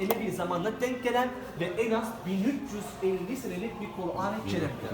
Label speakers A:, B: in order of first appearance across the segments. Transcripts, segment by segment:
A: Emevi zamanına denk gelen ve en az 1350 senelik bir Kur'an-ı Kerim'dir.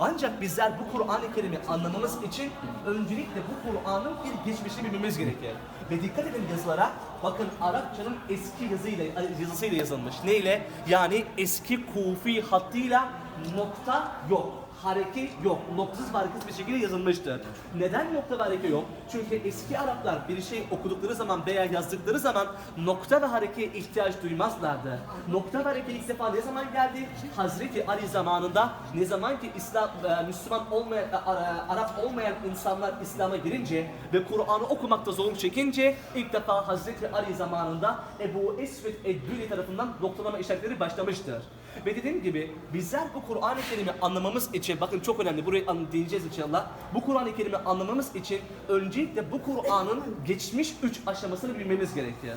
A: Ancak bizler bu Kur'an-ı Kerim'i anlamamız için öncelikle bu Kur'an'ın bir geçmişini bilmemiz gerekir. Ve dikkat edin yazılara. Bakın Arapçanın eski yazıyla yazısıyla yazılmış. Neyle? Yani eski kufi hattıyla nokta yok hareke yok. Noktasız ve hareketsiz bir şekilde yazılmıştır. Neden nokta ve hareke yok? Çünkü eski Araplar bir şey okudukları zaman veya yazdıkları zaman nokta ve harekeye ihtiyaç duymazlardı. Nokta ve hareke ilk defa ne zaman geldi? Hazreti Ali zamanında ne zaman ki İslam e, Müslüman olmayan e, Ara- Arap olmayan insanlar İslam'a girince ve Kur'an'ı okumakta zorluk çekince ilk defa Hazreti Ali zamanında Ebu Esved Eddüli tarafından noktalama işaretleri başlamıştır. Ve dediğim gibi bizler bu Kur'an-ı Kerim'i anlamamız için bakın çok önemli burayı an- değineceğiz inşallah. Bu Kur'an-ı Kerim'i anlamamız için öncelikle bu Kur'an'ın geçmiş üç aşamasını bilmemiz gerekir.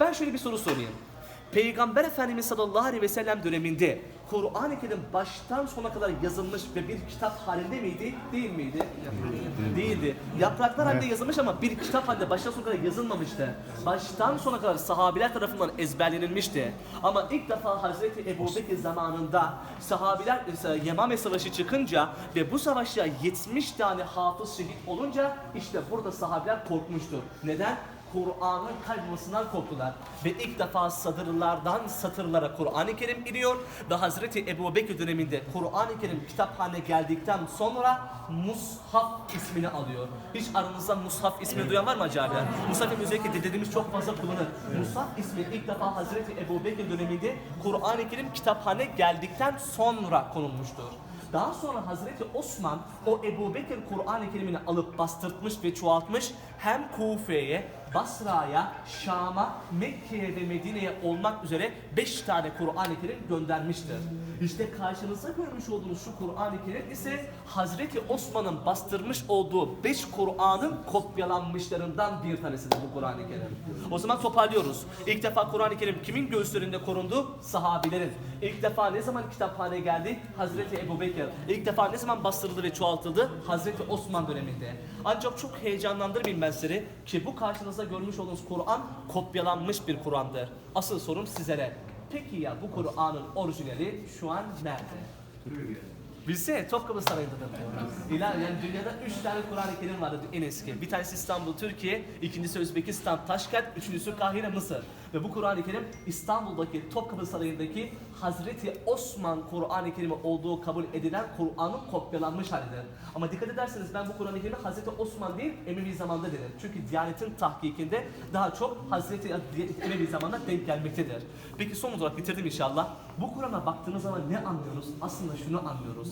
A: Ben şöyle bir soru sorayım. Peygamber Efendimiz sallallahu aleyhi ve sellem döneminde Kur'an-ı Kerim baştan sona kadar yazılmış ve bir kitap halinde miydi? Değil miydi? Değildi. Yapraklar halinde yazılmış ama bir kitap halinde baştan sona kadar yazılmamıştı. Baştan sona kadar sahabiler tarafından ezberlenilmişti. Ama ilk defa Hazreti Ebu Bekir zamanında sahabiler e, Yemame Savaşı çıkınca ve bu savaşta 70 tane hafız şehit olunca işte burada sahabiler korkmuştu. Neden? Kur'an'ın kaybolmasından korktular. Ve ilk defa satırlardan satırlara Kur'an-ı Kerim iniyor ve Hazreti Ebu Bekir döneminde Kur'an-ı Kerim kitap haline geldikten sonra Mushaf ismini alıyor. Hiç aranızda Mushaf ismini duyan var mı acaba? Mushaf özellikle dedemiz çok fazla kullanır. Mushaf ismi ilk defa Hazreti Ebu Bekir döneminde Kur'an-ı Kerim kitaphane geldikten sonra konulmuştur. Daha sonra Hazreti Osman o Ebu Bekir Kur'an-ı Kerim'ini alıp bastırtmış ve çoğaltmış hem Kufe'ye, Basra'ya, Şam'a, Mekke'ye ve Medine'ye olmak üzere 5 tane Kur'an-ı Kerim göndermiştir. İşte karşınızda görmüş olduğunuz şu Kur'an-ı Kerim ise Hazreti Osman'ın bastırmış olduğu 5 Kur'an'ın kopyalanmışlarından bir tanesidir bu Kur'an-ı Kerim. O zaman toparlıyoruz. İlk defa Kur'an-ı Kerim kimin göğüslerinde korundu? Sahabilerin. İlk defa ne zaman kitaphaneye geldi? Hazreti Ebu Bekir. İlk defa ne zaman bastırıldı ve çoğaltıldı? Hazreti Osman döneminde. Ancak çok heyecanlandırmayayım ben sizi ki bu karşınızda görmüş olduğunuz Kur'an kopyalanmış bir Kur'an'dır. Asıl sorum sizlere. Peki ya bu Kur'an'ın orijinali şu an nerede? Bilse Topkapı Sarayı'ndadır diyorlar. İlan yani dünyada üç tane Kur'an-ı Kerim vardır en eski. Bir tanesi İstanbul, Türkiye, ikincisi Özbekistan, Taşkent, üçüncüsü Kahire, Mısır. Ve bu Kur'an-ı Kerim İstanbul'daki Topkapı Sarayı'ndaki Hazreti Osman Kur'an-ı Kerim'i olduğu kabul edilen Kur'an'ın kopyalanmış halidir. Ama dikkat ederseniz ben bu Kur'an-ı Kerim'i Hazreti Osman değil Emevi zamanda derim. Çünkü Diyanet'in tahkikinde daha çok Hazreti Emevi zamanda denk gelmektedir. Peki son olarak bitirdim inşallah. Bu Kur'an'a baktığımız zaman ne anlıyoruz? Aslında şunu anlıyoruz.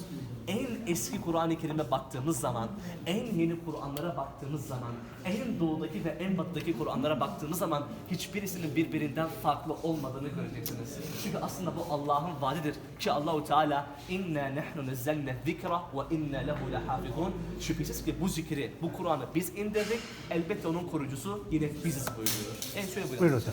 A: En eski Kur'an-ı Kerim'e baktığımız zaman, en yeni Kur'anlara baktığımız zaman, en doğudaki ve en batıdaki Kur'anlara baktığımız zaman hiçbirisinin birbirinden farklı olmadığını göreceksiniz. Çünkü aslında bu Allah'ın vaadidir ki Allahu Teala inna nahnu nazzalna zikra ve inna lehu lahafizun. Şüphesiz ki bu zikri, bu Kur'an'ı biz indirdik. Elbette onun korucusu yine biziz buyuruyor. En şöyle buyurun.
B: Buyurun hocam.